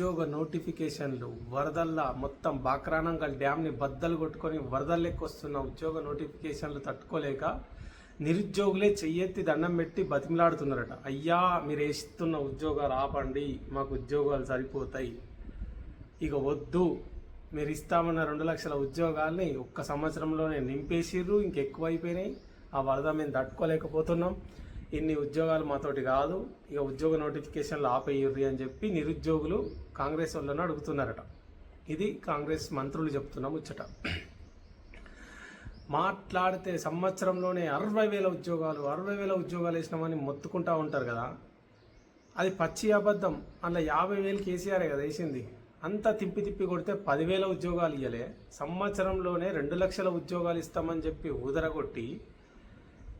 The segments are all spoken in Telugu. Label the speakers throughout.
Speaker 1: ఉద్యోగ నోటిఫికేషన్లు వరదల్లా మొత్తం బాక్రానంగల్ డ్యామ్ని బద్దలు కొట్టుకొని వరదల్లోకి వస్తున్న ఉద్యోగ నోటిఫికేషన్లు తట్టుకోలేక నిరుద్యోగులే చెయ్యెత్తి దండం పెట్టి బతిమలాడుతున్నారట. అయ్యా మీరు వేస్తున్న ఉద్యోగాలు ఆపండి మాకు ఉద్యోగాలు సరిపోతాయి. ఇక వద్దు మీరు ఇస్తామన్న రెండు లక్షల ఉద్యోగాల్ని ఒక్క సంవత్సరంలోనే నింపేసిర్రు ఇంకెక్కువైపోయినాయి. ఆ వరద మేము తట్టుకోలేకపోతున్నాం. ఇన్ని ఉద్యోగాలు మాతోటి కాదు ఇక ఉద్యోగ నోటిఫికేషన్లు ఆపేయర్రి అని చెప్పి నిరుద్యోగులు కాంగ్రెస్ వాళ్ళను అడుగుతున్నారట. ఇది కాంగ్రెస్ మంత్రులు చెప్తున్న ముచ్చట. మాట్లాడితే సంవత్సరంలోనే అరవై వేల ఉద్యోగాలు అరవై వేల ఉద్యోగాలు వేసినామని మొత్తుకుంటా ఉంటారు కదా. అది పచ్చి అబద్ధం. అందులో యాభై వేలు కేసీఆర్ కదా వేసింది. అంతా తిప్పి తిప్పి కొడితే పదివేల ఉద్యోగాలు ఇవ్వలే సంవత్సరంలోనే రెండు లక్షల ఉద్యోగాలు ఇస్తామని చెప్పి ఊదరగొట్టి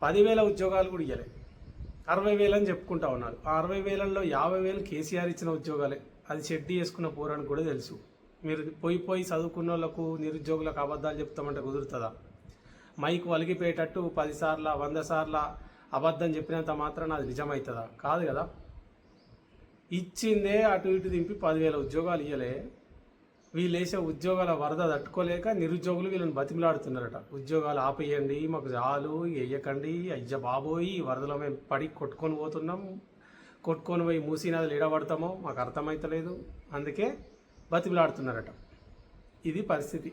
Speaker 1: పదివేల ఉద్యోగాలు కూడా ఇవ్వలే అరవై వేలని చెప్పుకుంటా ఉన్నారు. ఆ అరవై వేలల్లో యాభై వేలు కేసీఆర్ ఇచ్చిన ఉద్యోగాలే. అది చెడ్డీ వేసుకున్న పోరానికి కూడా తెలుసు. మీరు పోయి పోయి చదువుకున్న వాళ్ళకు నిరుద్యోగులకు అబద్ధాలు చెప్తామంటే కుదురుతుందా? మైక్ వలిగిపోయేటట్టు పదిసార్ల వంద సార్ల అబద్ధం చెప్పినంత మాత్రాన అది నిజమవుతుందా కాదు కదా. ఇచ్చిందే అటు ఇటు దింపి పదివేల ఉద్యోగాలు ఇవ్వలే వీళ్ళు వేసే ఉద్యోగాల వరద తట్టుకోలేక నిరుద్యోగులు వీళ్ళని బతిమిలాడుతున్నారట. ఉద్యోగాలు ఆపేయండి మాకు చాలు వేయకండి అయ్య బాబోయి ఈ వరదలో మేము పడి కొట్టుకొని పోతున్నాం కొట్టుకొని పోయి మూసీ నదులు ఎడబడతామో మాకు అర్థమవుతలేదు అందుకే బతిమిలాడుతున్నారట. ఇది పరిస్థితి.